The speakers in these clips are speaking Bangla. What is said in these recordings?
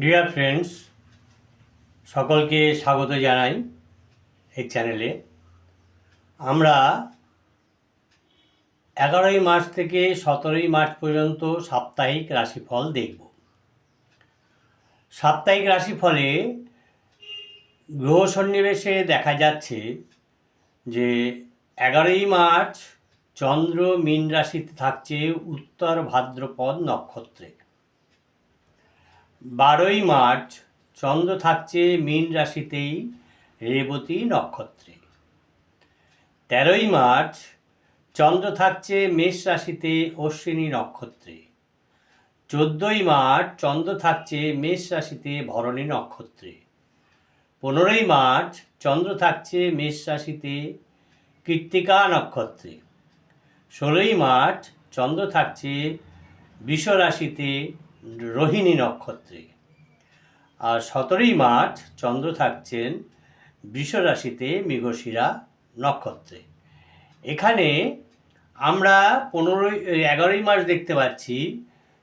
ডিয়ার ফ্রেন্ডস সকলকে স্বাগত জানাই এই চ্যানেলে আমরা এগারোই মার্চ থেকে সতেরোই মার্চ পর্যন্ত সাপ্তাহিক রাশিফল দেখব। সাপ্তাহিক রাশিফলে গ্রহ সন্নিবেশে দেখা যাচ্ছে যে এগারোই মার্চ চন্দ্র মীন রাশিতে থাকছে উত্তর ভাদ্রপদ নক্ষত্রে। বারোই মার্চ, চন্দ্র থাকছে মীন রাশিতেই, রেবতী নক্ষত্রে। তেরোই মার্চ, চন্দ্র থাকছে মেষ রাশিতে, অশ্বিনী নক্ষত্রে। চোদ্দোই মার্চ, চন্দ্র থাকছে মেষ রাশিতে, ভরণী নক্ষত্রে। পনেরোই মার্চ, চন্দ্র থাকছে মেষ রাশিতে, কৃত্তিকা নক্ষত্রে। ষোলোই মার্চ, চন্দ্র থাকছে বৃষ রাশিতে রোহিণী নক্ষত্রে। আর সতেরোই মার্চ চন্দ্র থাকছেন বৃষ রাশিতে মৃগশিরা নক্ষত্রে। এখানে আমরা পনেরোই, এগারোই মার্চ দেখতে পাচ্ছি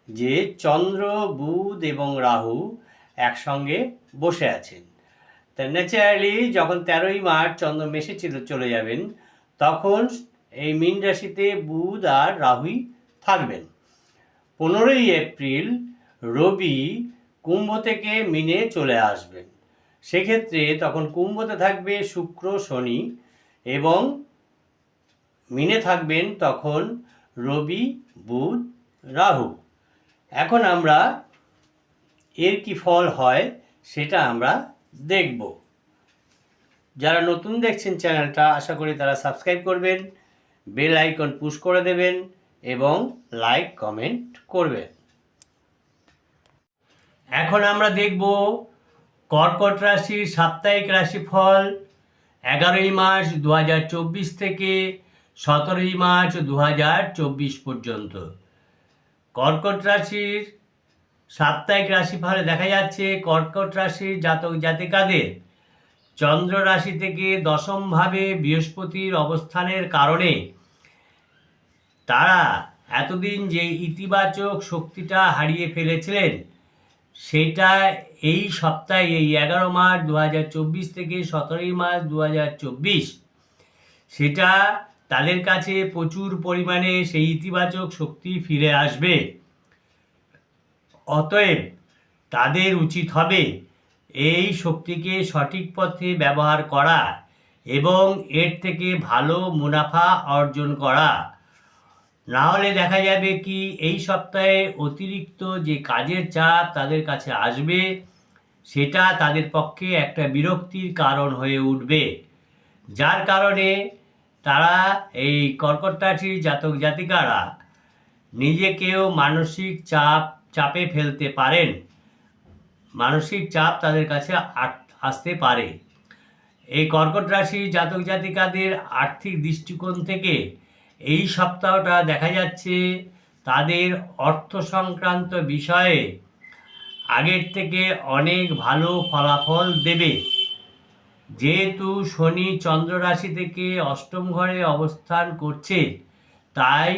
যে চন্দ্র, বুধ এবং রাহু একসঙ্গে বসে আছেন। তা ন্যাচারালি যখন তেরোই মার্চ চন্দ্র মেসে ছিল চলে যাবেন, তখন এই মীন রাশিতে বুধ আর রাহুই থাকবেন। পনেরোই এপ্রিল রবি কুম্ভ থেকে মিনে চলে আসবেন। সেক্ষেত্রে তখন কুম্ভতে থাকবে শুক্র, শনি এবং মিনে থাকবেন তখন রবি, বুধ, রাহু। এখন আমরা এর কি ফল হয় সেটা আমরা দেখব। যারা নতুন দেখছেন চ্যানেলটা, আশা করি তারা সাবস্ক্রাইব করবেন, বেল আইকন পুশ করে দেবেন এবং লাইক, কমেন্ট করবেন। এখন আমরা দেখব কর্কট রাশির সাপ্তাহিক রাশিফল এগারোই মার্চ দু হাজার চব্বিশ থেকে সতেরোই মার্চ দু হাজার চব্বিশ পর্যন্ত। কর্কট রাশির সাপ্তাহিক রাশিফলে দেখা যাচ্ছে কর্কট রাশির জাতক জাতিকাদের চন্দ্র রাশি থেকে দশমভাবে বৃহস্পতির অবস্থানের কারণে তারা এতদিন যে ইতিবাচক শক্তিটা হারিয়ে ফেলেছিলেন সেটা এই সপ্তাহে, এই এগারো মার্চ দু হাজার চব্বিশ থেকে সতেরোই মার্চ দু হাজার চব্বিশ, সেটা তাদের কাছে প্রচুর পরিমাণে সেই ইতিবাচক শক্তি ফিরে আসবে। অতএব তাদের উচিত হবে এই শক্তিকে সঠিক পথে ব্যবহার করা এবং এর থেকে ভালো মুনাফা অর্জন করা। না হলে দেখা যাবে কি এই সপ্তাহে অতিরিক্ত যে কাজের চাপ তাদের কাছে আসবে, সেটা তাদের পক্ষে একটা বিরক্তির কারণ হয়ে উঠবে। যার কারণে তারা এই কর্কট রাশির জাতক জাতিকারা নিজেকেও মানসিক চাপ, চাপে ফেলতে পারেন। মানসিক চাপ তাদের কাছে আসতে পারে। এই কর্কট রাশি জাতক জাতিকাদের আর্থিক দৃষ্টিকোণ থেকে এই সপ্তাহটা দেখা যাচ্ছে তাদের অর্থ সংক্রান্ত বিষয়ে আগের থেকে অনেক ভালো ফলাফল দেবে। যেহেতু শনি চন্দ্র রাশি থেকে অষ্টম ঘরে অবস্থান করছে, তাই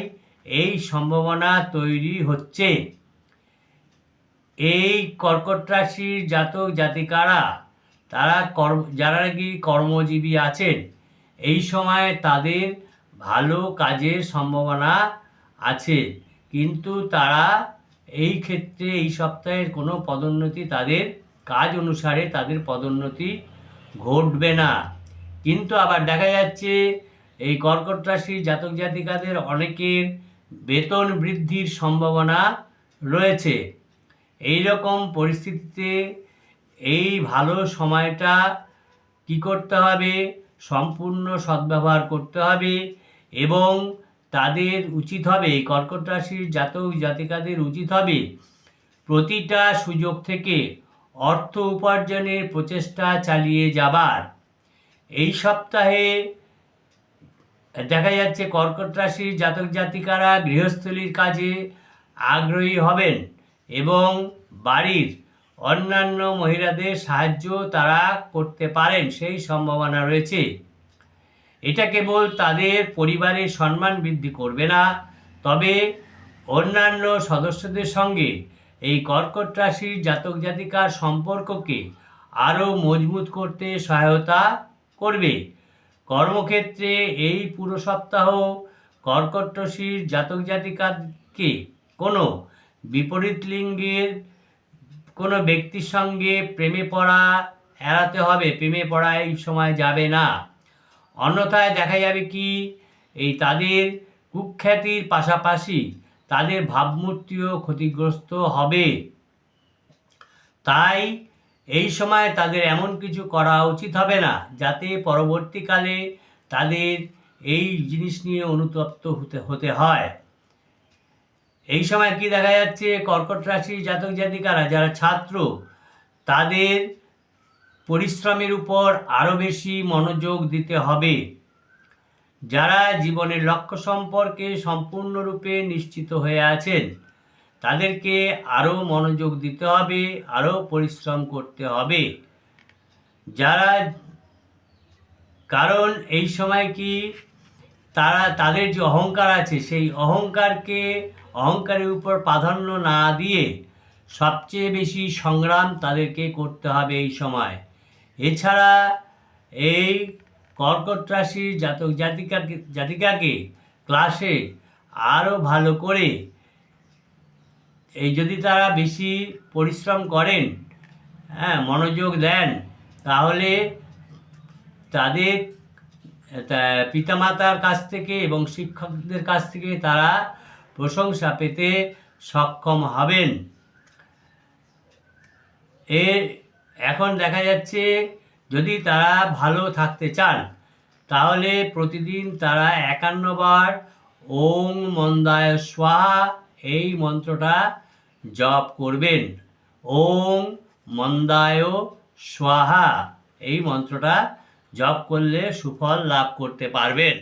এই সম্ভাবনা তৈরি হচ্ছে। এই কর্কট রাশির জাতক জাতিকারা, তারা কর্ম, যারা কি কর্মজীবী আছেন, এই সময় তাদের ভালো কাজের সম্ভাবনা আছে, কিন্তু তারা এই ক্ষেত্রে এই সপ্তাহের কোনো পদোন্নতি তাদের কাজ অনুসারে তাদের পদোন্নতি ঘটবে না। কিন্তু আবার দেখা যাচ্ছে, এই কর্কট রাশির জাতক জাতিকাদের অনেকের বেতন বৃদ্ধির সম্ভাবনা রয়েছে। এই রকম পরিস্থিতিতে এই ভালো সময়টা কি করতে হবে? সম্পূর্ণ সদ্ব্যবহার করতে হবে। এবং তাদের উচিত হবে, কর্কট রাশির জাতক জাতিকাদের উচিত হবে প্রতিটা সুযোগ থেকে অর্থ উপার্জনের প্রচেষ্টা চালিয়ে যাবার। এই সপ্তাহে দেখা যাচ্ছে কর্কট রাশির জাতক জাতিকারা গৃহস্থলীর কাজে আগ্রহী হবেন এবং বাড়ির অন্যান্য মহিলাদের সাহায্য তারা করতে পারেন, সেই সম্ভাবনা রয়েছে। এটা কেবল তাদের পরিবারের সম্মান বৃদ্ধি করবে না, তবে অন্যান্য সদস্যদের সঙ্গে এই কর্কট রাশির জাতক জাতিকার সম্পর্ককে আরও মজবুত করতে সহায়তা করবে। কর্মক্ষেত্রে এই পুরো সপ্তাহ কর্কট রাশির জাতক জাতিকাকে কোনো বিপরীত লিঙ্গের, কোনো ব্যক্তির সঙ্গে প্রেমে পড়া, এড়াতে হবে। প্রেমে পড়া এই সময় যাবে না। অন্যথায় দেখা যাবে কি? এই তাদের কুখ্যাতির পাশাপাশি তাদের ভাবমূর্তিও ক্ষতিগ্রস্ত হবে। তাই এই সময় তাদের এমন কিছু করা উচিত হবে না, যাতে পরবর্তীকালে তাদের এই জিনিস নিয়ে অনুতপ্ত হতে হতে হয়। এই সময় কি দেখা যাচ্ছে? কর্কট রাশির জাতক জাতিকারা যারা ছাত্র, তাদের পরিশ্রমের উপর আরও বেশি মনোযোগ দিতে হবে। যারা জীবনের লক্ষ্য সম্পর্কে সম্পূর্ণরূপে নিশ্চিত হয়ে আছেন, তাদেরকে আরও মনোযোগ দিতে হবে আরও পরিশ্রম করতে হবে। যারা, কারণ এই সময় কি তারা, তাদের যে অহংকার আছে, সেই অহংকারকে, অহংকারের উপর প্রাধান্য না দিয়ে সবচেয়ে বেশি সংগ্রাম তাদেরকে করতে হবে এই সময়। এছাড়া এই কর্কট রাশির জাতক জাতিকাকে জাতিকাকে ক্লাসে আরও ভালো করে এই যদি তারা বেশি পরিশ্রম করেন হ্যাঁ মনোযোগ দেন, তাহলে তাদের পিতামাতার কাছ থেকে এবং শিক্ষকদের কাছ থেকে তারা প্রশংসা পেতে সক্ষম হবেন। এর এখন দেখা যাচ্ছে যদি তারা ভালো থাকতে চান, তাহলে প্রতিদিন তারা একান্নবার ওং মন্দায় স্বাহা এই মন্ত্রটা জপ করবেন। ওং মন্দায় স্বাহা এই মন্ত্রটা জপ করলে সুফল লাভ করতে পারবেন।